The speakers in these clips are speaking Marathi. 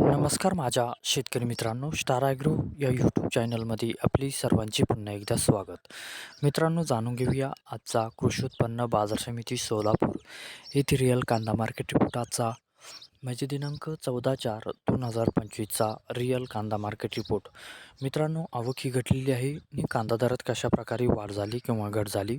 नमस्कार माझ्या शेतकरी मित्रांनो स्टार ॲग्रो या यूट्यूब चॅनलमध्ये आपली सर्वांचे पुन्हा एकदा स्वागत. मित्रांनो जाणून घेऊया आजचा कृषी उत्पन्न बाजार समिती सोलापूर येथे रिअल कांदा मार्केट रिपोर्ट आजचा. म्हणजे दिनांक चौदा चार दोन हजार पंचवीसचा रिअल कांदा मार्केट रिपोर्ट मित्रांनो आवक ही घटलेली आहे आणि कांदा दरात कशा प्रकारे वाढ झाली किंवा घट झाली?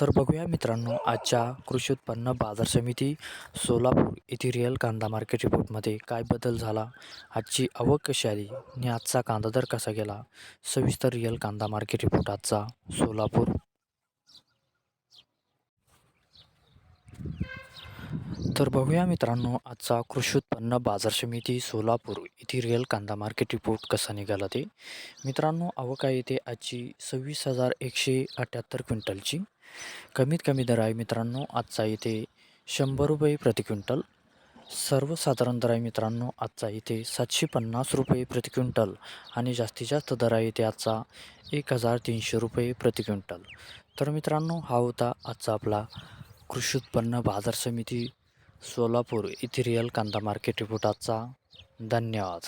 तर बघूया मित्रांनो आजच्या कृषी उत्पन्न बाजार समिती सोलापूर येथे रिअल कांदा मार्केट रिपोर्टमध्ये काय बदल झाला? आजची आवक कशी आली? आणि आजचा कांदा दर कसा गेला? सविस्तर रिअल कांदा मार्केट रिपोर्ट आजचा सोलापूर. तर बघूया मित्रांनो आजचा कृषी उत्पन्न बाजार समिती सोलापूर येथे रिअल कांदा मार्केट रिपोर्ट कसा निघाला ते. मित्रांनो आवक आहे ते आजची सव्वीस हजार एकशे अठ्ठ्याहत्तर क्विंटलची. कमीत कमी दर आहे मित्रांनो आजचा इथे शंभर रुपये प्रति क्विंटल. सर्वसाधारण दर आहे मित्रांनो आजचा इथे सातशे पन्नास रुपये प्रति क्विंटल आणि जास्तीत जास्त दर आहे इथे आजचा एक हजार तीनशे रुपये प्रति क्विंटल. तर मित्रांनो हा होता आजचा आपला कृषी उत्पन्न बाजार समिती सोलापूर इथे रिअल कांदा मार्केट रिपोर्ट आजचा. धन्यवाद.